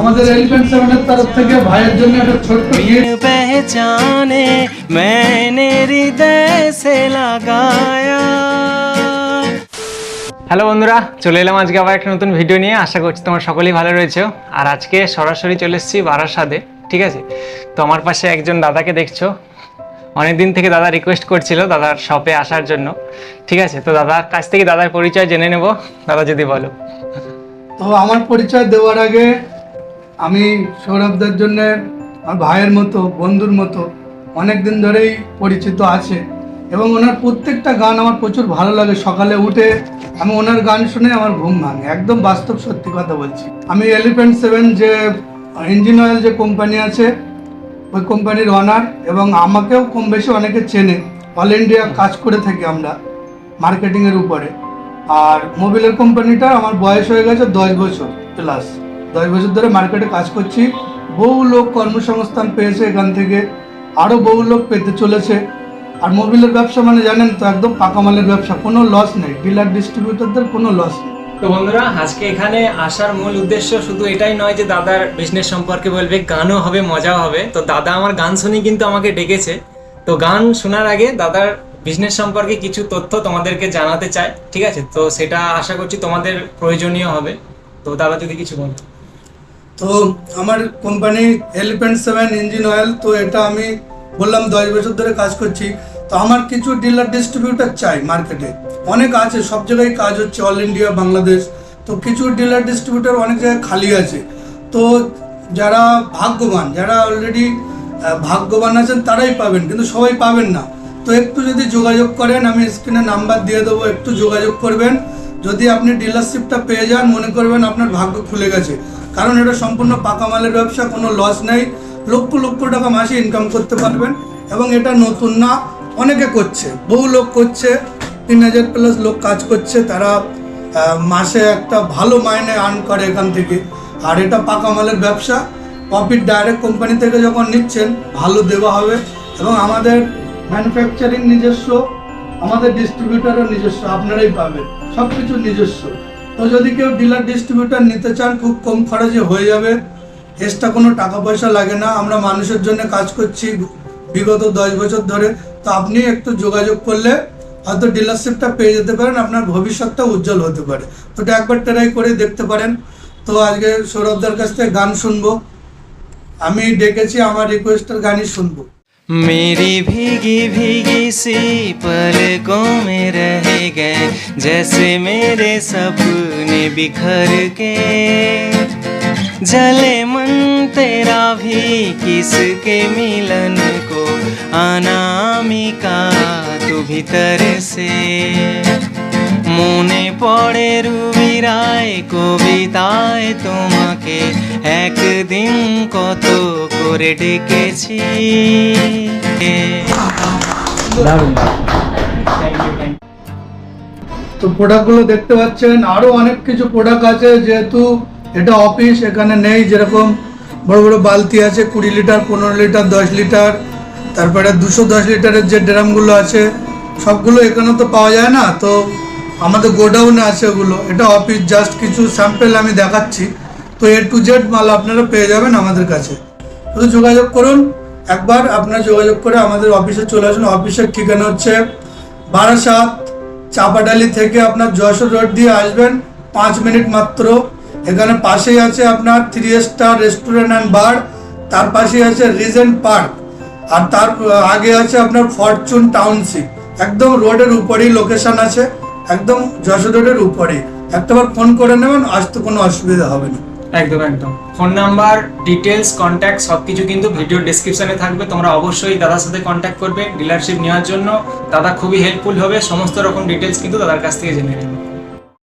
আমাদের এলিফ্যান্ট সেভেনের তরফ থেকে ভাইয়ের জন্য একটা ছোট্ট मैंने হৃদয় লাগায়া হ্যালো বন্ধুরা চলে এলাম আজকে আবার একটা নতুন ভিডিও নিয়ে। আশা করছি তোমার সকলেই ভালো রয়েছে। আর আজকে সরাসরি চলে এসেছি বারাসাদে ঠিক আছে? তো আমার পাশে একজন দাদাকে দেখছ। অনেকদিন থেকে দাদা রিকোয়েস্ট করছিল দাদার শপে আসার জন্য ঠিক আছে? তো দাদার কাছ থেকে দাদার পরিচয় জেনে নেব। দাদা যদি বলো। তো আমার পরিচয় দেওয়ার আগে আমি সৌরভদের জন্য আমার ভাইয়ের মতো, বন্ধুর মতো অনেক দিন ধরেই পরিচিত আছে এবং ওনার প্রত্যেকটা গান আমার প্রচুর ভালো লাগে। সকালে উঠে আমি ওনার গান শুনে আমার ঘুম ভাঙে, একদম বাস্তব সত্যি কথা বলছি। আমি এলিফ্যান্ট সেভেন যে ইঞ্জিন অয়েল যে কোম্পানি আছে, ওই কোম্পানির অনার এবং আমাকেও কম বেশি অনেকে চেনে। অল ইন্ডিয়া কাজ করে থাকি আমরা মার্কেটিংয়ের উপরে। আর মোবিলের কোম্পানিটা আমার বয়স হয়ে গেছে দশ বছর প্লাস দশ বছর ধরে মার্কেটে কাজ করছি। বহু লোক কর্মসংস্থান পেয়েছে এখান থেকে। আরও বহু লোক পেতে চলেছে। আর মোবিলের ব্যবসা মানে জানেন তো, একদম পাকা মালের ব্যবসা, কোনো লস নেই। ডিলার ডিস্ট্রিবিউটরদের কোনো লস নেই। তো বন্ধুরা, আজকে এখানে আসার মূল উদ্দেশ্য শুধু এটাই নয় যে, দাদার বিজনেস সম্পর্কে বলবে, গানও হবে, মজাও হবে। তো দাদা আমার গান শুনি কিন্তু আমাকে ডেকেছে। তো গান শোনার আগে দাদার বিজনেস সম্পর্কে কিছু তথ্য তোমাদেরকে জানাতে চাই, ঠিক আছে? তো সেটা আশা করছি তোমাদের প্রয়োজনীয় হবে। তো দাদা যদি কিছু বলো তো আমার company elephant seven engine oil তো এটা আমি বললাম দশ বছর ধরে কাজ করছি। তো আমার কিছু ডিলার ডিস্ট্রিবিউটার চাই মার্কেটে অনেক আছে, সব জায়গায় কাজ হচ্ছে অল ইন্ডিয়া বাংলাদেশ তো কিছু ডিলার ডিস্ট্রিবিউটার অনেক জায়গায় খালি আছে। তো যারা ভাগ্যবান, যারা অলরেডি ভাগ্যবান আছেন, তারাই পাবেন, কিন্তু সবাই পাবেন না। তো একটু যদি যোগাযোগ করেন, আমি স্ক্রিনে নাম্বার দিয়ে দেবো, একটু যোগাযোগ করবেন। যদি আপনি ডিলারশিপটা পেয়ে যান, মনে করবেন আপনার ভাগ্য খুলে গেছে। কারণ এটা সম্পূর্ণ পাকা মালের ব্যবসা, কোনো লস নেই। লক্ষ লক্ষ টাকা মাসে ইনকাম করতে পারবেন এবং এটা নতুন না, অনেকে করছে। বহু লোক করছে, তিন হাজার প্লাস লোক কাজ করছে, তারা মাসে একটা ভালো মাইনে আর্ন করে এখান থেকে। আর এটা পাকা মালের ব্যবসা প্রফিট ডাইরেক্ট কোম্পানি থেকে যখন নিচ্ছেন, ভালো দেওয়া হবে। এবং আমাদের ম্যানুফ্যাকচারিং নিজস্ব আমাদের ডিস্ট্রিবিউটারও নিজস্ব, আপনারাই পাবেন। সব কিছু নিজস্ব। তো যদি কেউ ডিলার ডিস্ট্রিবিউটার নিতে চান, খুব কম খরচে হয়ে যাবে। এক্সট্রা কোনো টাকা পয়সা লাগে না। আমরা মানুষের জন্য কাজ করছি বিগত দশ বছর ধরে। তো আপনি একটু যোগাযোগ করলে হয়তো ডিলারশিপটা পেয়ে যেতে পারেন। আপনার ভবিষ্যৎটা উজ্জ্বল হতে পারে। তো এটা একবার ট্রাই করে দেখতে পারেন। তো আজকে সৌরভদার কাছ থেকে গান শুনব। আমি ডেকেছি, আমার রিকোয়েস্টের গানই শুনব। मेरी भीगी भीगी सी पलकों में रह गए, जैसे मेरे सपने बिखर के। जले मन तेरा भी किसके मिलन को, अनामिका तू भीतर से। মনে পড়ে রুবিরায় কবিতায় তোমাকে। একদিন কত করে ডেকেছি। তো প্রোডাক্টগুলো দেখতে পাচ্ছেন আরও অনেক কিছু প্রোডাক্ট আছে, যেহেতু এটা অফিস, এখানে নেই যেরকম বড় বড় বালতি আছে, কুড়ি লিটার, পনেরো লিটার, দশ লিটার, তারপরে দুশো দশ লিটারের যে ড্রামগুলো আছে, সবগুলো এখানে তো পাওয়া যায় না, তো আমাদের গোডাউনে আছে ওগুলো। এটা অফিস জাস্ট কিছু স্যাম্পেল আমি দেখাচ্ছি। তো এ টু জেড মাল আপনারা পেয়ে যাবেন আমাদের কাছে। শুধু যোগাযোগ করুন। একবার আপনারা যোগাযোগ করে আমাদের অফিসে চলে আসুন। অফিসের ঠিকানা হচ্ছে বারাসাত, চাপাডালি থেকে আপনার যশোর রোড দিয়ে আসবেন। পাঁচ মিনিট মাত্র। এখানে পাশেই আছে আপনার three star restaurant and bar তার পাশেই আছে রিজেন্ট পার্ক আর তার আগে আছে আপনার ফরচুন টাউনশিপ একদম রোডের উপরেই লোকেশন আছে। একদম যশোর উপরে। একটাবার ফোন করে নেবেন আসতে কোনো অসুবিধা হবে না। একদম একদম। ফোন নাম্বার ডিটেলস কন্ট্যাক্ট সবকিছু কিন্তু ভিডিও ডেসক্রিপশনে থাকবে। তোমরা অবশ্যই দাদার সাথে কন্ট্যাক্ট করবে ডিলারশিপ নেওয়ার জন্য। দাদা খুবই হেল্পফুল হবে, সমস্ত রকম ডিটেলস কিন্তু দাদার কাছ থেকে জেনে নেবে।